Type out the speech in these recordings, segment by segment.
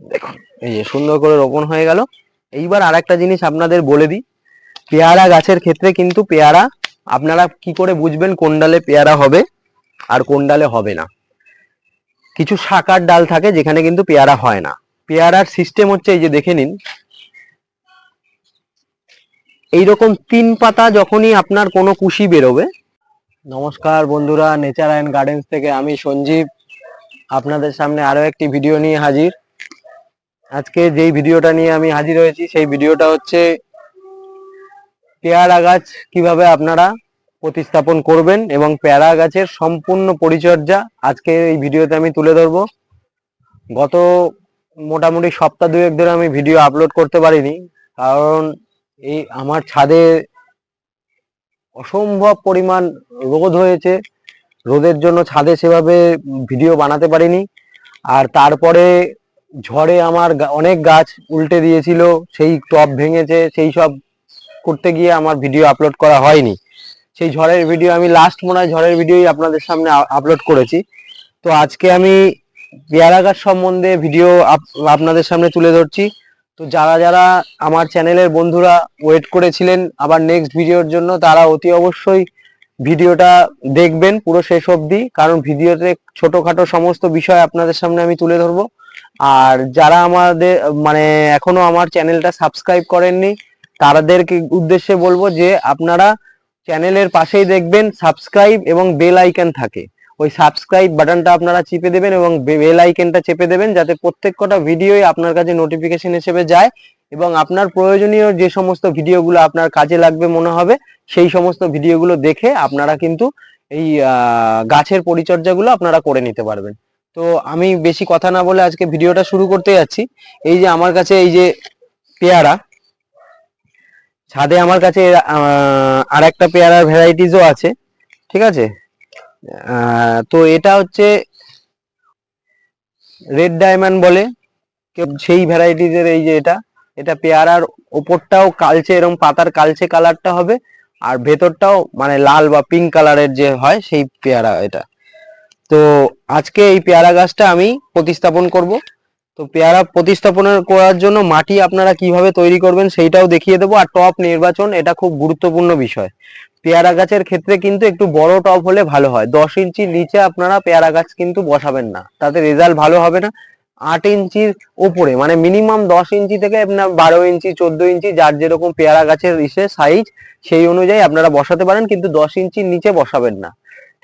দেখুন। এই যে সুন্দর করে রোপণ হয়ে গেল। এইবার আর একটা জিনিস আপনাদের বলে দিই। পেয়ারা গাছের ক্ষেত্রে কিন্তু পেয়ারা, আপনারা কি করে বুঝবেন কোন ডালে পেয়ারা হবে আর কোন ডালে হবে না? কিছু শাকার ডাল থাকে যেখানে কিন্তু পেয়ারা হয় না। পেয়ারার সিস্টেম হচ্ছে এই যে দেখে নিন। এইরকম তিন পাতা যখনই আপনার কোনো কুশি বেরোবে, নমস্কার বন্ধুরা নেচার অ্যান্ড গার্ডেন্স থেকে আমি সঞ্জীব। আপনাদের সামনে আরও একটি ভিডিও নিয়ে হাজির। আজকে যেই ভিডিওটা নিয়ে আমি হাজির হয়েছি, সেই ভিডিওটা হচ্ছে পেয়ারা গাছ কীভাবে আপনারা প্রতিস্থাপন করবেন এবং পেয়ারা গাছের সম্পূর্ণ পরিচর্যা আজকে এই ভিডিওতে আমি তুলে ধরবো। গত মোটামুটি সপ্তাহ দুয়েক ধরে আমি ভিডিও আপলোড করতে পারিনি, কারণ এই আমার ছাদে অসম্ভব পরিমাণ রোদ হয়েছে। রোদের জন্য ছাদে সেভাবে ভিডিও বানাতে পারিনি। আর তারপরে ঝড়ে আমার অনেক গাছ উল্টে দিয়েছিল, সেই টব ভেঙেছে, সেই সব করতে গিয়ে আমার ভিডিও আপলোড করা হয়নি। সেই ঝড়ের ভিডিও আমি লাস্ট মনে হয় ঝড়ের ভিডিওই আপনাদের সামনে আপলোড করেছি। তো আজকে আমি পেয়ারা গাছ সম্বন্ধে ভিডিও আপনাদের সামনে তুলে ধরছি। তো যারা যারা আমার চ্যানেলের বন্ধুরা ওয়েট করেছিলেন আবার নেক্সট ভিডিওর জন্য, তারা অতি অবশ্যই ভিডিওটা দেখবেন পুরো শেষ অবধি। কারণ ভিডিওতে ছোটখাটো সমস্ত বিষয় আপনাদের সামনে আমি তুলে ধরবো। আর যারা আমাদের মানে এখনও আমার চ্যানেলটা সাবস্ক্রাইব করেননি, তাদেরকে উদ্দেশ্যে বলব যে আপনারা চ্যানেলের পাশেই দেখবেন সাবস্ক্রাইব এবং বেল আইকন থাকে। ওই সাবস্ক্রাইব বাটনটা আপনারা চিপে দেবেন এবং বেল আইকনটা চেপে দেবেন যাতে প্রত্যেক কটা ভিডিওই আপনার কাছে নোটিফিকেশন হিসেবে যায় এবং আপনার প্রয়োজনীয় যে সমস্ত ভিডিওগুলো আপনার কাজে লাগবে মনে হবে, সেই সমস্ত ভিডিওগুলো দেখে আপনারা কিন্তু এই গাছের পরিচর্যাগুলো আপনারা করে নিতে পারবেন। তো আমি বেশি কথা না বলে আজকে ভিডিওটা শুরু করতে যাচ্ছি। এই যে আমার কাছে এই যে পেয়ারা, ছাদে আমার কাছে আর একটা পেয়ারার ভ্যারাইটিসও আছে, ঠিক আছে? তো এটা হচ্ছে রেড ডায়মন্ড বলে সেই ভ্যারাইটিসের এই যে এটা এটা পেয়ারার ওপরটাও কালচে এরকম পাতার কালচে কালারটা হবে, আর ভেতরটাও মানে লাল বা পিঙ্ক কালারের যে হয়, সেই পেয়ারা এটা। তো আজকে এই পেয়ারা গাছটা আমি প্রতিস্থাপন করব। তো পেয়ারা প্রতিস্থাপন করার জন্য মাটি আপনারা কীভাবে তৈরি করবেন সেইটাও দেখিয়ে দেবো। আর টপ নির্বাচন, এটা খুব গুরুত্বপূর্ণ বিষয়। পেয়ারা গাছের ক্ষেত্রে কিন্তু একটু বড় টপ হলে ভালো হয়। দশ ইঞ্চির নিচে আপনারা পেয়ারা গাছ কিন্তু বসাবেন না। তাতে রেজাল্ট ভালো হবে না। আট ইঞ্চির উপরে মানে মিনিমাম দশ ইঞ্চি থেকে আপনার বারো ইঞ্চি, চোদ্দ ইঞ্চি, যার যেরকম পেয়ারা গাছের ইসে সাইজ, সেই অনুযায়ী আপনারা বসাতে পারেন। কিন্তু দশ ইঞ্চির নিচে বসাবেন না।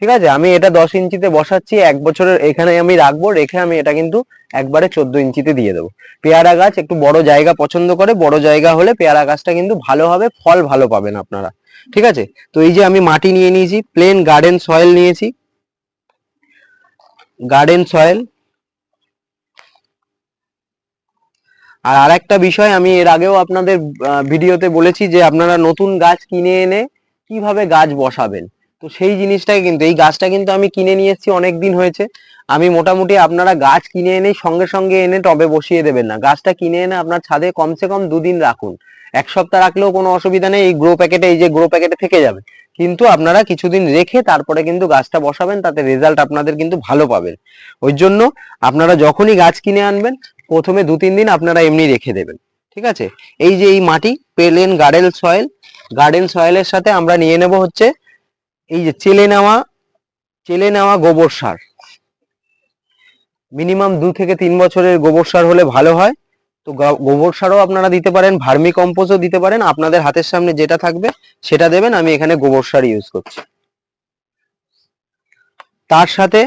ঠিক আছে? আমি এটা দশ ইঞ্চিতে বসাচ্ছি, এক বছরের এখানে আমি রাখব, রেখে আমি এটা কিন্তু একবারে চোদ্দ ইঞ্চিতে দিয়ে দেবো। পেয়ারা গাছ একটু বড় জায়গা পছন্দ করে, বড় জায়গা হলে পেয়ারা গাছটা কিন্তু ভালো হবে, ফল ভালো পাবেন আপনারা। ঠিক আছে? তো এই যে আমি মাটি নিয়ে নিয়েছি প্লেন গার্ডেন সয়েল নিয়েছি। গার্ডেন সয়েল আর আরেকটা বিষয়, আমি এর আগেও আপনাদের ভিডিওতে বলেছি যে আপনারা নতুন গাছ কিনে এনে কীভাবে গাছ বসাবেন। তো সেই জিনিসটাই কিন্তু, এই গাছটা কিন্তু আমি কিনে নিয়ে এসেছি অনেক দিন হয়েছে। আমি মোটামুটি আপনারা গাছ কিনে এনে সঙ্গে সঙ্গে এনে টবে বসিয়ে দেবেন না। গাছটা কিনে এনে আপনার ছাদে কমসে কম দুদিন রাখুন। এক সপ্তাহ রাখলেও কোনো অসুবিধা নেই, এই গ্রো প্যাকেটে এই যে গ্রো প্যাকেটে থেকে যাবে। কিন্তু আপনারা কিছুদিন রেখে তারপরে কিন্তু গাছটা বসাবেন, তাতে রেজাল্ট আপনাদের কিন্তু ভালো পাবেন। ওই জন্য আপনারা যখনই গাছ কিনে আনবেন, প্রথমে দু তিন দিন আপনারা এমনি রেখে দেবেন। ঠিক আছে? এই যে এই মাটি, পেলেন গার্ডেন সয়েল। গার্ডেন সয়েলের সাথে আমরা নিয়ে নেব হচ্ছে এই যে চেলে নেওয়া চেলে নেওয়া গোবর সার। মিনিমাম দু থেকে তিন বছরের গোবর সার হলে ভালো হয়। তো গোবর সারও আপনারা দিতে পারেন, ভার্মি কম্পোস্টও দিতে পারেন। আপনাদের হাতের সামনে যেটা থাকবে, সেটা দেবেন, আমি এখানে গোবর সার ইউজ করছি। তার সাথে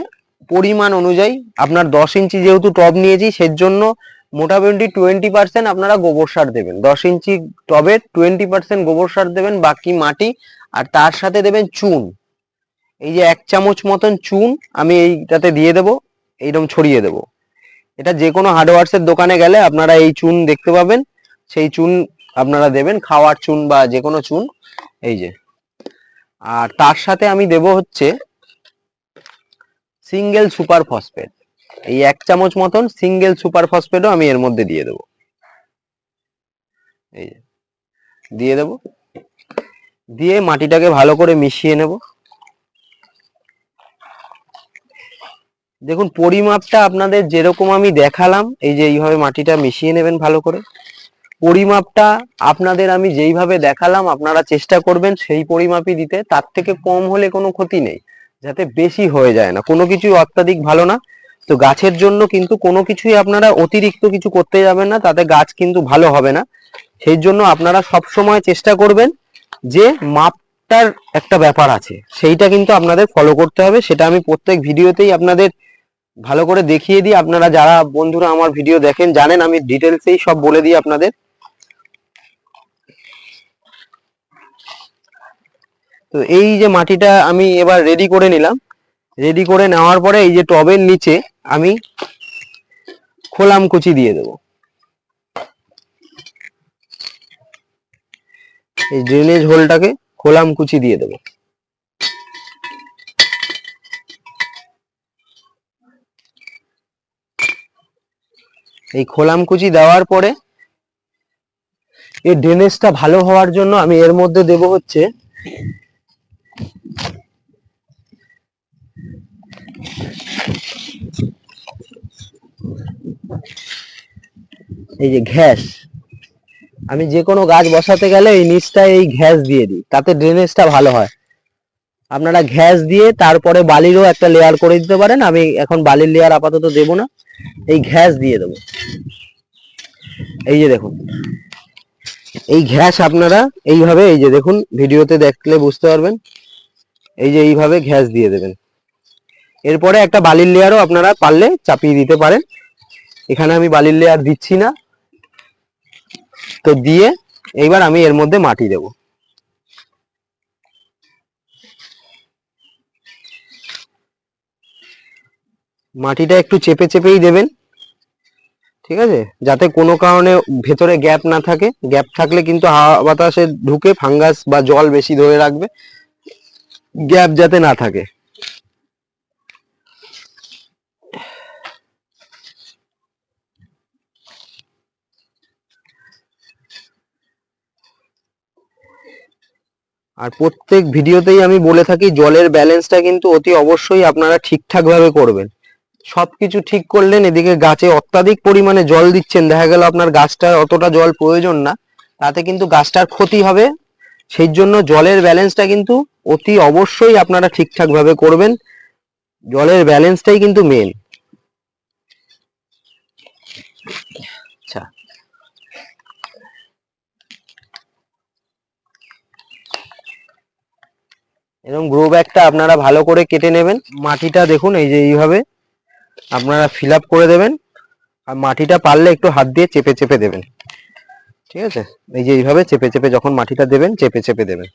পরিমাণ অনুযায়ী আপনার দশ ইঞ্চি যেহেতু টব নিয়েছি, সেজন্য মোটামুটি টোয়েন্টি পার্সেন্ট আপনারা গোবর সার দেবেন। দশ ইঞ্চি টবে টোয়েন্টি পার্সেন্ট গোবর সার দেবেন, বাকি মাটি, আর তার সাথে দেবেন চুন। এই যে এক চামচ মতন চুন আমি এইটাতে দিয়ে দেবো, এইরকম ছড়িয়ে দেবো। এটা যে কোনো হার্ডওয়ার্স এর দোকানে গেলে আপনারা এই চুন দেখতে পাবেন। সেই চুন আপনারা দেবেন, খাওয়ার চুন বা যে কোনো চুন, এই যে। আর তার সাথে আমি দেব হচ্ছে সিঙ্গেল সুপার ফসফেট এই এক চামচ মতন সিঙ্গেল সুপার ফসফেটও আমি এর মধ্যে দিয়ে দেবো। এই যে, দিয়ে দেবো। দিয়ে মাটিটাকে ভালো করে মিশিয়ে নেব। দেখুন, পরিমাপটা আপনাদের যেরকম আমি দেখালাম, এই যে এইভাবে মাটিটা মিশিয়ে নেবেন ভালো করে, পরিমাপটা আপনাদের আমি যেইভাবে দেখালাম, আপনারা চেষ্টা করবেন সেই পরিমাপই দিতে। তার থেকে কম হলে কোনো ক্ষতি নেই, যাতে বেশি হয়ে যায় না। কোনো কিছুই অত্যাধিক ভালো না। তো গাছের জন্য কিন্তু কোনো কিছুই আপনারা অতিরিক্ত কিছু করতে যাবেন না, তাতে গাছ কিন্তু ভালো হবে না। সেই জন্য আপনারা সব সময় চেষ্টা করবেন যে মাপটার একটা ব্যাপার আছে, সেইটা কিন্তু আপনাদের ফলো করতে হবে। সেটা আমি প্রত্যেক ভিডিওতেই আপনাদের ভালো করে দেখিয়ে দিই। আপনারা যারা বন্ধুরা আমার ভিডিও দেখেন, জানেন আমি ডিটেলসেই সব বলে দিই আপনাদের। তো এই যে মাটিটা আমি এবার রেডি করে নিলাম। রেডি করে নেওয়ার পরে এই যে টবের নিচে আমি খোলাম কুচি দিয়ে দেবো। এই ড্রেনেজ হোলটাকে খোলাম কুচি দিয়ে দেবো। এই খোলাম কুচি দেওয়ার পরে এই ড্রেনেজটা ভালো হওয়ার জন্য আমি এর মধ্যে দেব হচ্ছে এই যে ঘ্যাস। আমি যে কোনো গাছ বসাতে গেলে এই নিচটা এই ঘ্যাস দিয়ে দিই, তাতে ড্রেনেজটা ভালো হয়। আপনারা ঘ্যাস দিয়ে তারপরে বালিরও একটা লেয়ার করে দিতে পারেন। আমি এখন বালির লেয়ার আপাতত দেব না। এই ঘ্যাস দিয়ে দেবো। এই যে দেখুন। এই ঘ্যাস আপনারা এইভাবে, এই যে দেখুন, ভিডিওতে দেখলে বুঝতে পারবেন। এই যে এইভাবে ঘ্যাস দিয়ে দেবেন। এরপরে একটা বালির লেয়ারও আপনারা পারলে চাপিয়ে দিতে পারেন। এখানে আমি বালির লেয়ার দিচ্ছি না। তো দিয়ে এইবার আমি এর মধ্যে মাটি দেব। মাটিটা একটু চেপে চেপেই দেবেন, ঠিক আছে? যাতে কোনো কারণে ভেতরে গ্যাপ না থাকে। গ্যাপ থাকলে কিন্তু হাওয়া বাতাসে ঢুকে ফাঙ্গাস বা জল বেশি ধরে রাখবে, গ্যাপ যাতে না থাকে। আর প্রত্যেক ভিডিওতেই আমি বলে থাকি, জলের ব্যালেন্সটা কিন্তু অতি অবশ্যই আপনারা ঠিকঠাক ভাবে করবেন। সবকিছু ঠিক করলেন, এদিকে গাছে অত্যাধিক পরিমাণে জল দিচ্ছেন। দেখা গেল আপনার গাছটার অতটা জল প্রয়োজন না, তাতে কিন্তু গাছটার ক্ষতি হবে। সেই জন্য জলের ব্যালেন্সটা কিন্তু অতি অবশ্যই আপনারা ঠিকঠাক ভাবে করবেন। জলের ব্যালেন্সটাই কিন্তু মেন আচ্ছা। এরকম গ্রো ব্যাগটা আপনারা ভালো করে কেটে নেবেন। মাটিটা দেখুন, এই যে এইভাবে। আপনারা ফিল করে দেবেন আর মাটিটা পারলে একটু হাত দিয়ে চেপে চেপে দেবেন। ঠিক আছে? এই যে এইভাবে চেপে চেপে যখন মাটিটা দেবেন, চেপে চেপে দেবেন।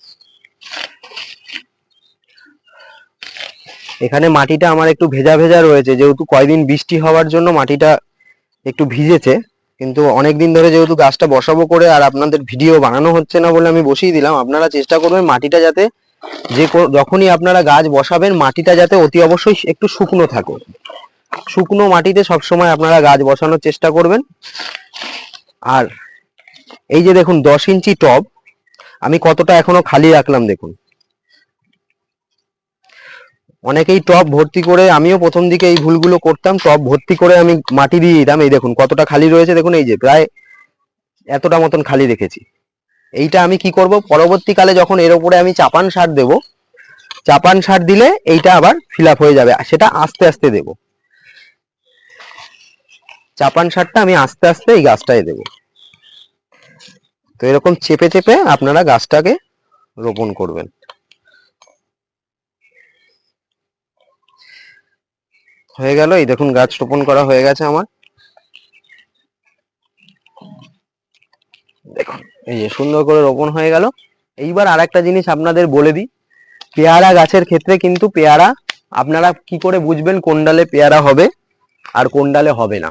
এখানে মাটিটা আমার একটু ভেজা ভেজা রয়েছে, যেহেতু কয়দিন বৃষ্টি হওয়ার জন্য মাটিটা একটু ভিজেছে, কিন্তু অনেক দিন ধরে যেহেতু গাছটা বসাবো করে আর আপনাদের ভিডিও বানানো হচ্ছে না বলে আমি বসিয়ে দিলাম, আপনারা চেষ্টা করবেন মাটিটা যাতে যে যখনই আপনারা গাছ বসাবেন, মাটিটা যাতে অতি অবশ্যই একটু শুকনো থাকে। শুকনো মাটিতে সবসময় আপনারা গাছ বসানোর চেষ্টা করবেন। আর এই যে দেখুন, দশ ইঞ্চি টব, আমি কতটা এখনও খালি রাখলাম দেখুন। অনেকেই টব ভর্তি করে, আমিও প্রথম দিকে এই ভুলগুলো করতাম, টব ভর্তি করে আমি মাটি দিয়ে দিতাম। এই দেখুন, কতটা খালি রয়েছে দেখুন, এই যে প্রায় এতটা মতন খালি রেখেছি। এইটা আমি কি করব, পরবর্তীকালে যখন এর উপরে আমি চাপান সার দেব, চাপান সার দিলে এইটা আবার ফিল হয়ে যাবে সেটা আস্তে আস্তে দেব। চাপান সারটা আমি আস্তে আস্তে এই গাছটায় দেব। তো এরকম চেপে চেপে আপনারা গাছটাকে রোপণ করবেন। হয়ে গেল, এই দেখুন গাছ রোপণ করা হয়ে গেছে আমার। দেখুন, এই যে সুন্দর করে রোপণ হয়ে গেল। এইবার আর একটা জিনিস আপনাদের বলে দিই, পেয়ারা গাছের ক্ষেত্রে কিন্তু পেয়ারা, আপনারা কি করে বুঝবেন কোন ডালে পেয়ারা হবে আর কোন ডালে হবে না।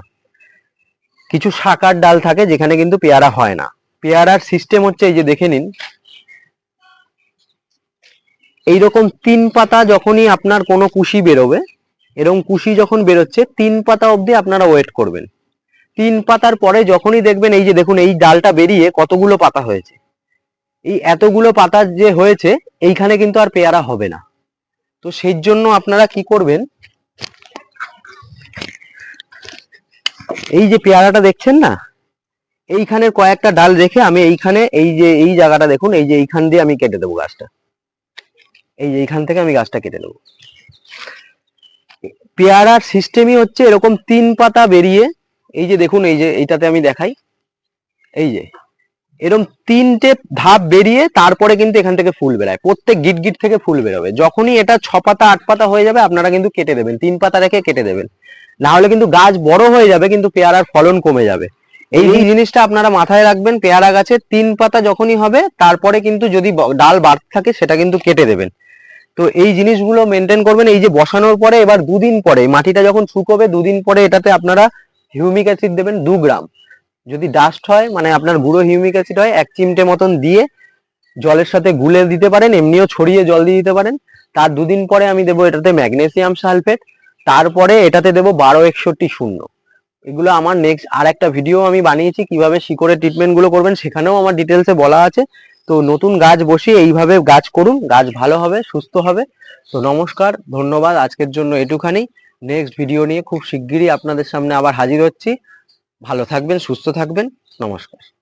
কিছু শাকার ডাল থাকে যেখানে কিন্তু পেয়ারা হয় না। পেয়ারার সিস্টেম হচ্ছে এই যে দেখে নিন। এইরকম তিন পাতা যখনই আপনার কোনো কুশি বেরোবে, এরকম কুশি যখন বেরোচ্ছে, তিন পাতা অবধি আপনারা ওয়েট করবেন। তিন পাতার পরে যখনই দেখবেন এই যে দেখুন, এই ডালটা বেরিয়ে কতগুলো পাতা হয়েছে। এই এতগুলো পাতা যে হয়েছে, এইখানে কিন্তু আর পেয়ারা হবে না। তো সেই জন্য আপনারা কি করবেন এই যে পেয়ারাটা দেখছেন না? এইখানের কয়েকটা ডাল রেখে আমি এইখানে এই যে, এই জায়গাটা দেখুন, এই যে এইখান দিয়ে আমি কেটে দেবো গাছটা। এই যে এইখান থেকে আমি গাছটা কেটে দেবো পেয়ারার সিস্টেমই হচ্ছে এরকম তিন পাতা বেরিয়ে, এই যে দেখুন, এই যে এইটাতে আমি দেখাই। এই যে এরকম তিনটে ধাপ বেরিয়ে তারপরে কিন্তু এখান থেকে ফুল বেরায়। প্রত্যেক গিট গিট থেকে ফুল বেরোবে। যখনই এটা ছ পাতা, আট পাতা হয়ে যাবে, আপনারা কিন্তু কেটে দেবেন। তিন পাতা রেখে কেটে দেবেন। না হলে কিন্তু গাছ বড় হয়ে যাবে কিন্তু পেয়ারার ফলন কমে যাবে। এই এই জিনিসটা আপনারা মাথায় রাখবেন পেয়ারা গাছে তিন পাতা যখনই হবে তারপরে কিন্তু যদি ডাল বাড়তে থাকে সেটা কিন্তু কেটে দেবেন। তো এই জিনিসগুলো মেনটেন করবেন এই যে বসানোর পরে এবার দুদিন পরে মাটিটা যখন শুকোবে দুদিন পরে এটাতে আপনারা হিউমিক অ্যাসিড দেবেন দু গ্রাম। যদি ডাস্ট হয় মানে আপনার গুঁড়ো হিউমিক অ্যাসিড হয় এক চিমটে মতন দিয়ে জলের সাথে গুলে দিতে পারেন এমনিও ছড়িয়ে জল দিয়ে দিতে পারেন। তার দুদিন পরে আমি দেবো এটাতে ম্যাগনেসিয়াম সালফেট। তারপরে এটাতে দেবো বারো একষট্টি শূন্য। এগুলো আমার নেক্সট আর একটা ভিডিও আমি বানিয়েছি, কীভাবে শিকড়ের ট্রিটমেন্টগুলো করবেন সেখানেও আমার ডিটেলসে বলা আছে। তো নতুন গাছ বসিয়ে এইভাবে গাছ করুন, গাছ ভালো হবে, সুস্থ হবে। তো নমস্কার, ধন্যবাদ, আজকের জন্য এটুখানি। নেক্সট ভিডিও নিয়ে খুব শিগগিরই আপনাদের সামনে আবার হাজির হচ্ছি। ভালো থাকবেন, সুস্থ থাকবেন। নমস্কার।